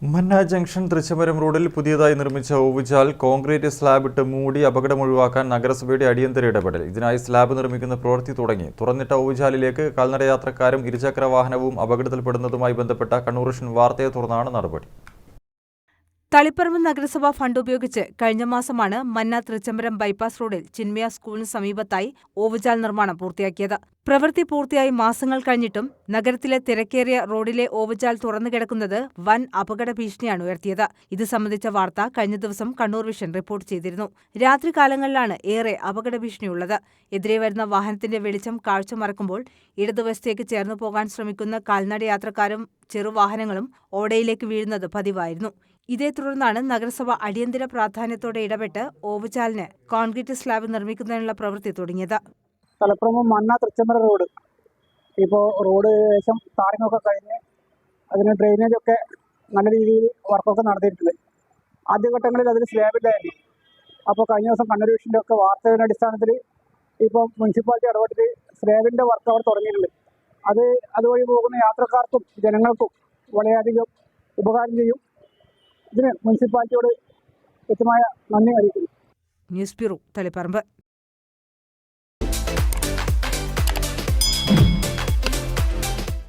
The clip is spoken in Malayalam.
മന്ന ജംഗ്ഷൻ തൃശ്ശമരം റോഡിൽ പുതിയതായി നിർമ്മിച്ച ഓവുചാൽ കോൺക്രീറ്റ് സ്ലാബ് ഇട്ട് മൂടി അപകടം ഒഴിവാക്കാൻ നഗരസഭയുടെ അടിയന്തര ഇടപെടൽ. ഇതിനായി സ്ലാബ് നിർമ്മിക്കുന്ന പ്രവൃത്തി തുടങ്ങി. തുറന്നിട്ട ഓവുചാലിലേക്ക് കാൽനടയാത്രക്കാരും ഇരുചക്ര വാഹനവും അപകടത്തിൽപ്പെടുന്നതുമായി ബന്ധപ്പെട്ട കണ്ണൂർ വാർത്തയെ തുടർന്നാണ് നടപടി. തളിപ്പറമ്പ് നഗരസഭാ ഫണ്ട് ഉപയോഗിച്ച് കഴിഞ്ഞ മാസമാണ് മന്ന തൃച്ചംബരം ബൈപ്പാസ് റോഡിൽ ചിന്മയ സ്കൂളിന് സമീപത്തായി ഓവുചാൽ നിർമ്മാണം പൂർത്തിയാക്കിയത്. പ്രവൃത്തി പൂർത്തിയായി മാസങ്ങൾ കഴിഞ്ഞിട്ടും നഗരത്തിലെ തിരക്കേറിയ റോഡിലെ ഓവുചാൽ തുറന്നു കിടക്കുന്നത് വൻ അപകട ഭീഷണിയാണ് ഉയർത്തിയത്. ഇത് സംബന്ധിച്ച വാർത്ത കഴിഞ്ഞ ദിവസം കണ്ണൂർ വിഷൻ റിപ്പോർട്ട് ചെയ്തിരുന്നു. രാത്രികാലങ്ങളിലാണ് ഏറെ അപകട ഭീഷണിയുള്ളത്. എതിരെ വരുന്ന വാഹനത്തിന്റെ വെളിച്ചം കാഴ്ച മറക്കുമ്പോൾ ഇടതുവശത്തേക്ക് ചേർന്നു പോകാൻ ശ്രമിക്കുന്ന കാൽനടയാത്രക്കാരും ചെറുവാഹനങ്ങളും ഓടയിലേക്ക് വീഴുന്നത് പതിവായിരുന്നു. ഇതേ തുടർന്നാണ് നഗരസഭ അടിയന്തര പ്രാധാന്യത്തോടെ ഇടപെട്ട് ഓവുചാലിന് കോൺക്രീറ്റ് സ്ലാബ് നിർമ്മിക്കുന്നതിനുള്ള പ്രവൃത്തി തുടങ്ങിയത്. തൃച്ചമര റോഡ്. ഇപ്പോൾ റോഡ് ഏകദേശം താരങ്ങൊക്കെ കഴിഞ്ഞ് അതിന് ഡ്രെയിനേജ് ഒക്കെ നല്ല രീതിയിൽ വർക്കൊക്കെ നടത്തിയിട്ടുണ്ട്. ആദ്യഘട്ടങ്ങളിൽ അതിൽ സ്ലാബില്ലായിരുന്നു അപ്പോൾ കഴിഞ്ഞ ദിവസം കണ്ണൂർ വിഷന്റെ ഒക്കെ വാർത്തയുടെ അടിസ്ഥാനത്തിൽ ഇപ്പോൾ മുനിസിപ്പാലിറ്റി ഇടപെട്ടിട്ട് സ്ലാബിന്റെ വർക്ക് അവർ തുടങ്ങിയിട്ടുണ്ട്. അത് അതുവഴി പോകുന്ന യാത്രക്കാർക്കും ജനങ്ങൾക്കും വളരെയധികം ഉപകാരം ചെയ്യും. ഇതിന് മുനിസിപ്പാലിറ്റിയോട് കൃത്യമായ നന്ദി അറിയിക്കുന്നു. News bureau Taliparamba.